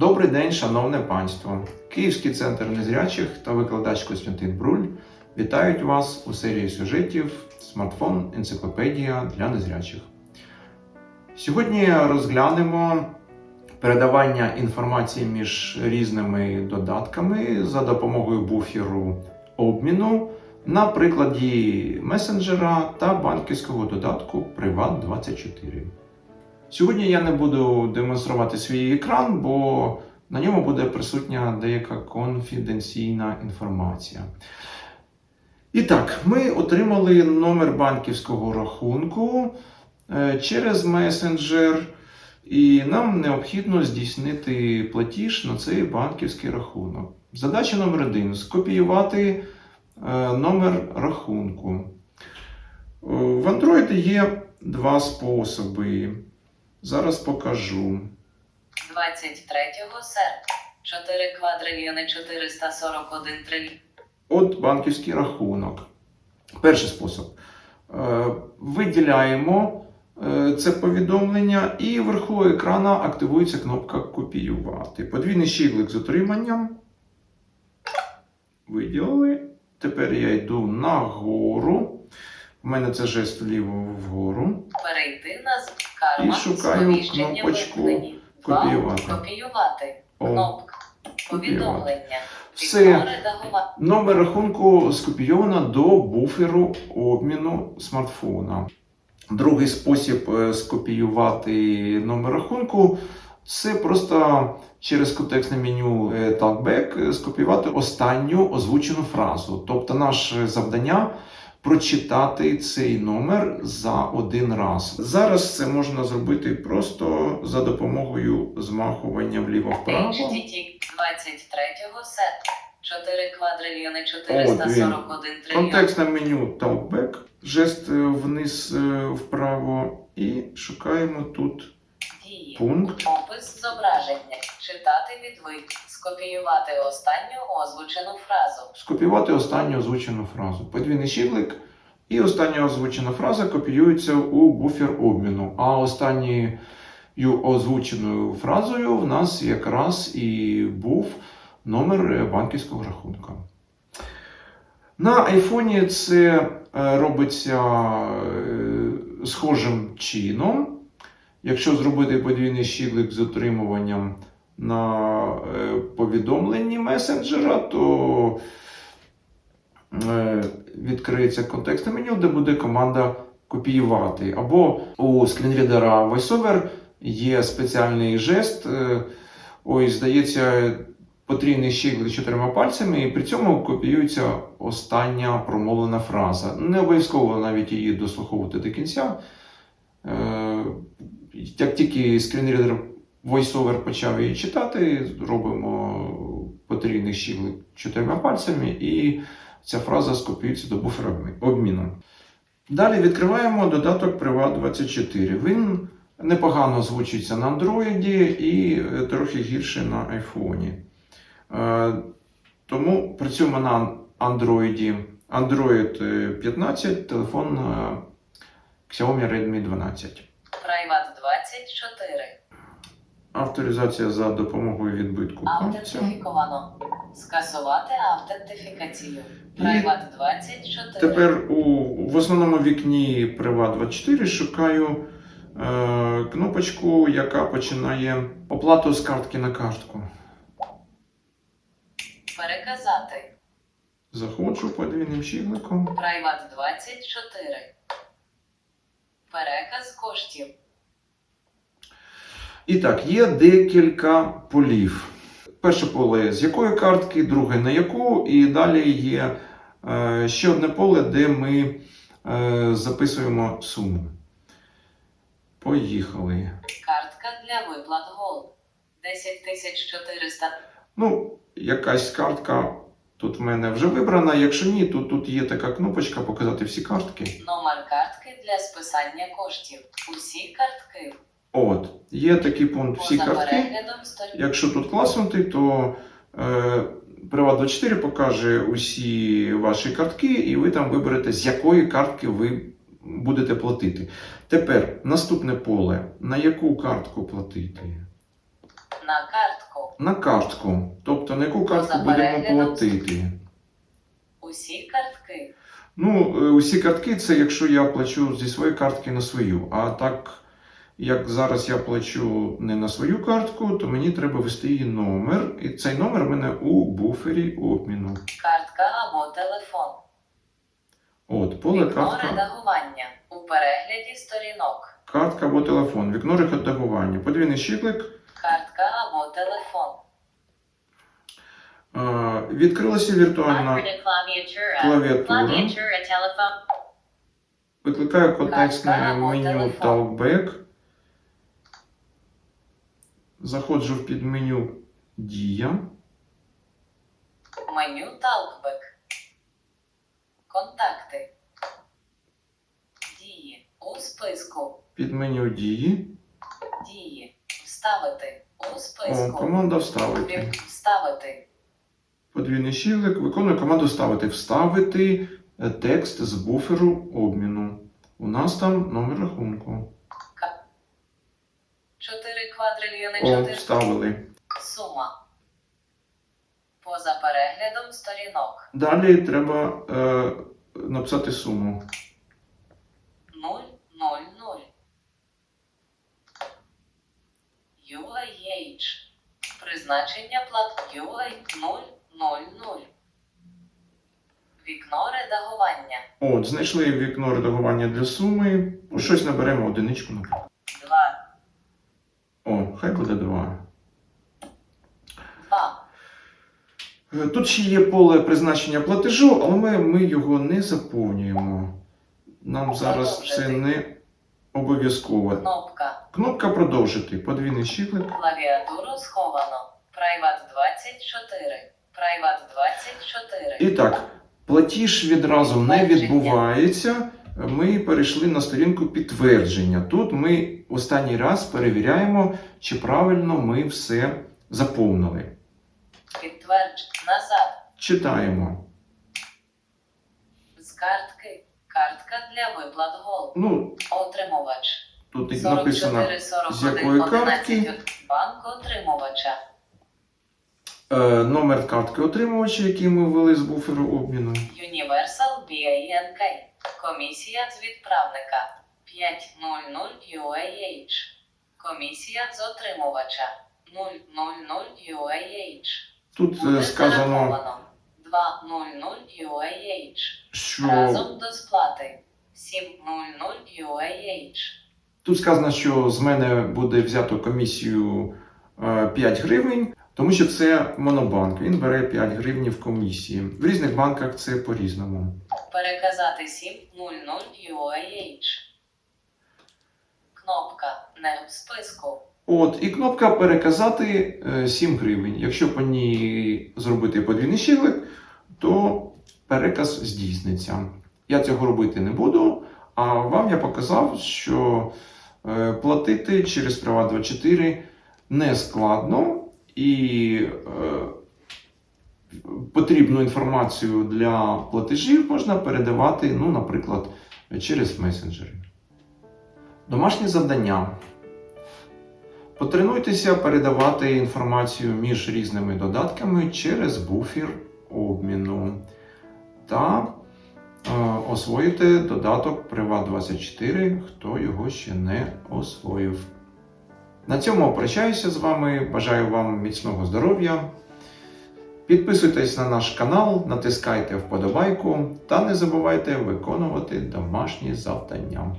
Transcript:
Добрий день, шановне панство! Київський центр незрячих та викладач Костянтин Бруль вітають вас у серії сюжетів Смартфон Енциклопедія для незрячих. Сьогодні розглянемо передавання інформації між різними додатками за допомогою буферу обміну на прикладі месенджера та банківського додатку Privat24. Сьогодні я не буду демонструвати свій екран, бо на ньому буде присутня деяка конфіденційна інформація. І так, ми отримали номер банківського рахунку е, через месенджер, і нам необхідно здійснити платіж на цей банківський рахунок. Задача номер один скопіювати е, номер рахунку. Е, В Android є два способи. Зараз покажу. 23 серпня 4 квадрильйони 441 трильйон. От банківський рахунок. Перший спосіб. Е, Виділяємо е, це повідомлення, і вверху екрана активується кнопка Копіювати. Подвійний щиглик з отриманням. Виділили. Тепер я йду нагору. У мене це жест вліво вгору. Перейти на карма І шукаю кнопочку Копіювати. Копіювати. Кнопка. Повідомлення. Все. Номер рахунку скопійовано до буферу обміну смартфона. Другий спосіб е, скопіювати номер рахунку це просто через контекстне меню е, Talkback е, скопіювати останню озвучену фразу. Тобто, наше завдання прочитати цей номер за один раз. Зараз це можна зробити просто за допомогою змахування вліво-вправо. HTTP 23 серпня 4 квадрильйони 441 трильйон. Контекстне меню Talkback, жест е, вниз е, вправо і шукаємо тут. Пункт. Опис зображення. Читати відвид. Скопіювати останню озвучену фразу. Скопіювати останню озвучену фразу. Подвійний щиглик. І остання озвучена фраза копіюється у буфер обміну. А останньою озвученою фразою в нас якраз і був номер банківського рахунка. На айфоні це е, робиться е, схожим чином. Якщо зробити подвійний щиглик з отримуванням на е, повідомленні месенджера, то е, відкриється контекстне меню, де буде команда копіювати. Або у скрінрідера VoiceOver є спеціальний жест. е, Ось, здається, потрійний щиглик чотирма пальцями, і при цьому копіюється остання промовлена фраза. Не обов'язково навіть її дослуховувати до кінця. Як тільки скрінрідер VoiceOver почав її читати, робимо потрійний щиглик чотирма пальцями, і ця фраза скопіюється до буфера обміну. Далі відкриваємо додаток Privat24. Він непогано звучиться на Android і е, трохи гірше на iPhone. Е, Тому працюємо на Android. Android е, 15, телефон е, Xiaomi Redmi 12. Прайват 24. Авторизація за допомогою відбитку. Автентифіковано. Скасувати автентифікацію. І Прайват 24. Тепер у, в основному вікні Privat 24 шукаю е, кнопочку, яка починає оплату з картки на картку. Переказати. Заходжу подвійним щигликом. Прайват 24. Переказ коштів. І так, є декілька полів. Перше поле з якої картки, друге на яку, і далі є е, ще одне поле, де ми е, записуємо суму. Поїхали. Картка для виплат Голд. 10400. Ну, якась картка тут в мене вже вибрана. Якщо ні, то тут є така кнопочка показати всі картки. Номер картки для списання коштів. Усі картки. От, є такий пункт всі Поза картки. Якщо тут класнути, то е, Privat24 покаже усі ваші картки, і ви там виберете, з якої картки ви будете платити. Тепер наступне поле. На яку картку платити? На картку. На картку. Тобто на яку картку За будемо платити. Усі картки. Ну, е, усі картки це якщо я плачу зі своєї картки на свою. А так, як зараз я плачу не на свою картку, то мені треба ввести її номер. І цей номер в мене у буфері обміну. Картка або телефон. От, поле Вікно картка, редагування. У перегляді сторінок. картка або телефон, вікно редагування, подвійний щиклик. Телефон. Е, Відкрилася віртуальна клавіатура. Викликаю контекстне меню. Talkback. Заходжу в підменю Дія. Меню Talkback. Контакти. Дії. У списку. Під меню Дії. Дії. Вставити. У списку. команда вставити. Вставити. Подвійний щілик. Виконую команду вставити. Вставити е, текст з буферу обміну. У нас там номер рахунку. 4 квадрильйони О, 4. вставили. Сума. Поза переглядом сторінок. Далі треба е, написати суму. Призначення плат UA 0, 0, 0. Вікно редагування. От, знайшли вікно редагування для суми. Ну, Щось наберемо одиничку. наприклад. 2, О, хай буде 2. 2. Е, Тут ще є поле призначення платежу, але ми, ми його не заповнюємо. Нам зараз це не обов'язково. Кнопка. Кнопка продовжити. Подвійний щиклик. Клавіатуру сховано. Private 24. Private 24. І так, платіж відразу не відбувається. Ми перейшли на сторінку підтвердження. Тут ми останній раз перевіряємо, чи правильно ми все заповнили. Підтвердж. Назад. Читаємо. З картки. Картка для виплат гол. Ну, Отримувач. тут написано 44, з якої картки. Банк отримувача. Е, номер картки отримувача, який ми ввели з буферу обміну. Universal BANK. Комісія з відправника. 500 UAH. Комісія з отримувача. 000 UAH. Тут Буде е, сказано, зараховано. 200 UAH. що Разом до сплати. 700 UAH. тут сказано, що з мене буде взято комісію е, 5 гривень, тому що це монобанк. Він бере 5 гривень в комісії. В різних банках це по-різному. Переказати 700 UAH. Кнопка не в списку. От, і кнопка переказати е, 7 гривень. Якщо по ній зробити подвійний щиглик, то переказ здійсниться. Я цього робити не буду, а вам я показав, що е, платити через Приват24 не складно і е, потрібну інформацію для платежів можна передавати, ну, наприклад, через месенджери. Домашнє завдання. Потренуйтеся передавати інформацію між різними додатками через буфер обміну та е, освоїти додаток Privat24, хто його ще не освоїв. На цьому прощаюся з вами. Бажаю вам міцного здоров'я. Підписуйтесь на наш канал, натискайте вподобайку та не забувайте виконувати домашні завдання.